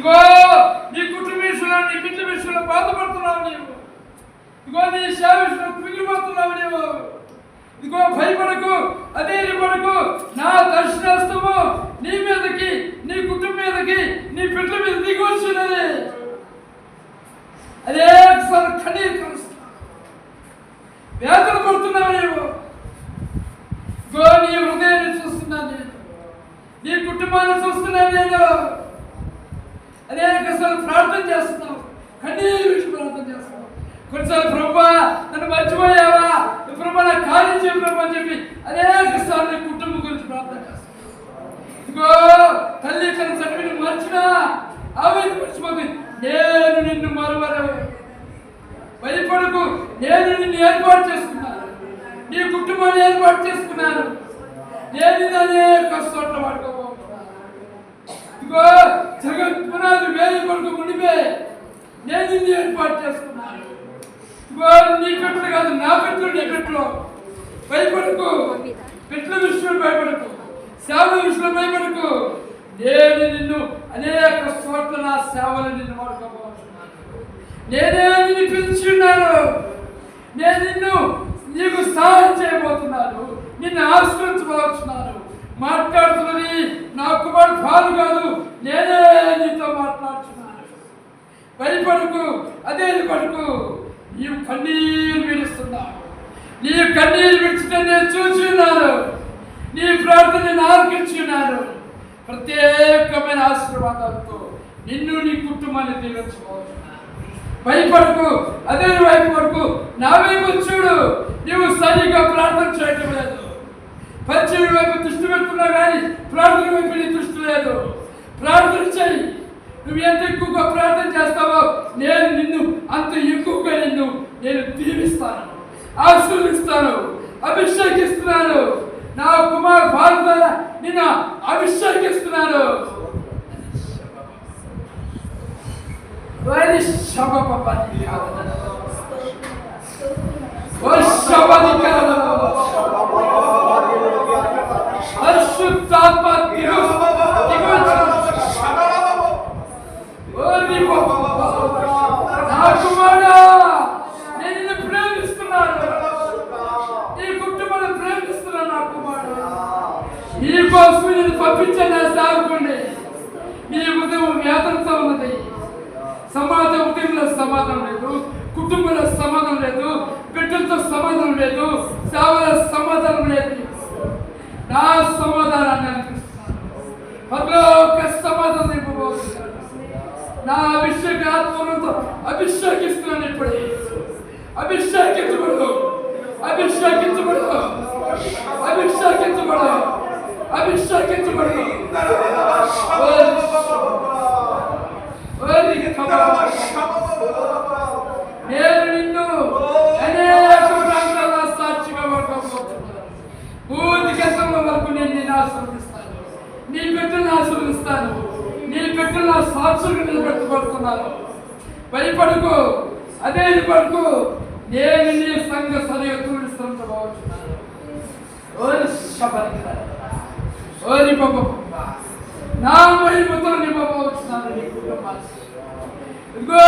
ఇగో నీ కుటుంబ నీ బిడ్డ విషయంలో బాధపడుతున్నావు నీవు. ఇగో నీ సేవ విషయంలో నీవు. ఇదిగో భయపడకు అదే పడకు. నా దర్శనస్తము నీ మీదకి నీ కుటుంబం మీదకి నీ పిట్ల మీద దిగి వచ్చినది. అదే ఒకసారి ఖండీకరిస్తాను వేదన పడుతున్నావు నీవు. గో నీ హృదయాన్ని చూస్తున్నా నేను. నీ కుటుంబాన్ని చూస్తున్నా నేను. అనేకసార్లు ప్రార్థన చేస్తున్నావు కన్నీరు విషయం ప్రార్థన చేస్తున్నాం. కొన్నిసార్లు ప్రభా నన్ను మర్చిపోయావా? ప్రభా నా కార్యం చేయ ప్రభా అని చెప్పి అనేక సార్లు నీ కుటుంబం గురించి ప్రార్థన చేస్తున్నాం. ఇదిగో తల్లి తన చనిపోయిన మర్చినా ఆమె మర్చిపోతుంది నేను నిన్ను మరవరు భయపడకు. నేను నిన్ను ఏర్పాటు చేసుకున్నాను. నీ కుటుంబాన్ని ఏర్పాటు చేసుకున్నాను. నేను అనేక చోట్ల వాడుకో ఇదిగో జగత్ పునాది వేలు కొడుకు మునిపే నేను ఇది ఏర్పాటు చేసుకున్నాను. ఇదిగో నీ పెట్టలు కాదు నా పెట్టలు నీ పెట్టలు భయపడకు పెట్ల విషయంలో భయపడకు సేవ విషయంలో భయపడకు. నేను నిన్ను అనేక చోట్ల నా సేవలు నిన్ను వాడుకోబోతున్నాను. నేనే నిన్ను పిలుచున్నాను నేను నిన్ను నీకు సహాయం చేయబోతున్నాను. నిన్ను ఆశ్రయించబోతున్నాను. కాదు కాదు నేనే నీతో మాట్లాడుతున్నాను. భయపడకు అదే పడుకు. నీవు కన్నీరు విడుస్తున్నావు. నీ కన్నీరు విడిచితే నేను చూసి ఉన్నాను నీ ప్రార్థన నేను ఆలకించున్నాను. ప్రత్యేకమైన ఆశీర్వాదాలతో నిన్ను నీ కుటుంబాన్ని దీవించబోతున్నాను. భయపడకు అదే వైపు వరకు నా వైపు చూడు. నీవు సరిగా ప్రార్థన చేయటం లేదు. పరిచయం వైపు దృష్టి పెడుతున్నా కానీ ప్రార్థన వైపు నీ దృష్టి లేదు. ప్రార్థన చేయి నువ్వు ఎంత ఎక్కువగా ప్రార్థన చేస్తావో నేను నిన్ను అంత ఎక్కువగా నిన్ను నేను దీవిస్తాను ఆశీర్వదిస్తాను అభిషేకిస్తున్నాను. నా కుమార్ భారత నిన్ను అభిషేకిస్తున్నాను. Vai chama papai కోసం నేను పంపించాను నా సాగుకోండి నీ ఉదయం వేతనతో ఉన్నది సమాజ ఉద్యమంలో సమాధానం లేదు. కుటుంబంలో సమాధానం లేదు. బిడ్డలతో సమాధానం లేదు. సేవల సమాధానం లేదు. నా సమాధానాన్ని అనిపిస్తున్నాను నా అభిషేక ఆత్మలతో అభిషేకిస్తున్నాను ఇప్పుడు అభిషేకించబడు. అభిషేకించబడు. అభిషేకించబడు నేను నిన్ను అనేక ప్రాంతాల్లో సాక్షిగా పడుకోబోతున్నాను భూతికెంతంలో వరకు నేను నిన్ను ఆశీర్వదిస్తాను నీ బిడ్డను ఆశీర్వదిస్తాను నా సాక్షులుగా నిలబెట్టుకొస్తున్నాను భయపడుకు అదే పడుకు నేను నీ సంఘ సరిహద్దులు విస్తరించబోతున్నాను ఓరి శబరిక ఓరి బాబా నా మహిమతో నింపబోతున్నాను నీ కుటుంబాన్ని ఇదిగో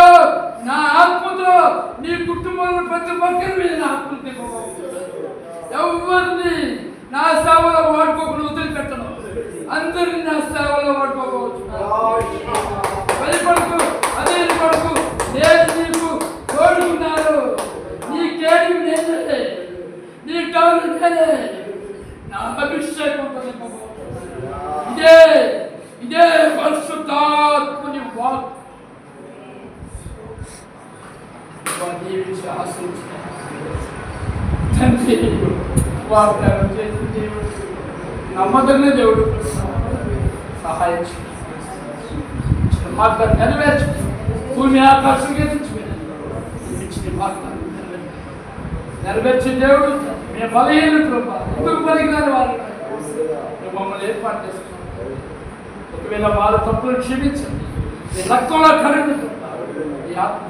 నా ఆత్మతో నీ కుటుంబంలో ప్రతి ఒక్కరి మీద నా ఆత్మ ఎవరిని నా సేవలో వాడుకోకుండా వదిలిపెట్టను. అందరిని నా సేవలో వాడుకోబోతున్నాను నీ డౌన్ నేనే నా అభిషేకంతో నింపబోతున్నాను ఇదే ఇదే పరిశుద్ధాత్మని వాక్ దీవించి ఆశీర్వదించు. తండ్రి వాగ్దానం చేసిన దేవుడు నమ్మదగిన దేవుడు సహాయం చేయి. ఇచ్చిన వాగ్దానం నెరవేర్చు భూమి ఆకాశం ఇచ్చిన వాగ్దానం నెరవేర్చు. నెరవేర్చే దేవుడు మేము బలహీన కృప ఎందుకు పలికినారు వాళ్ళు మమ్మల్ని ఏర్పాటు చేసుకున్నాం ఒకవేళ వారు తప్పులు క్షమించండి. ఈ రక్తంలో కరెంటు ఈ ఆత్మ.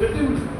పెట్టి ఉంచుకోండి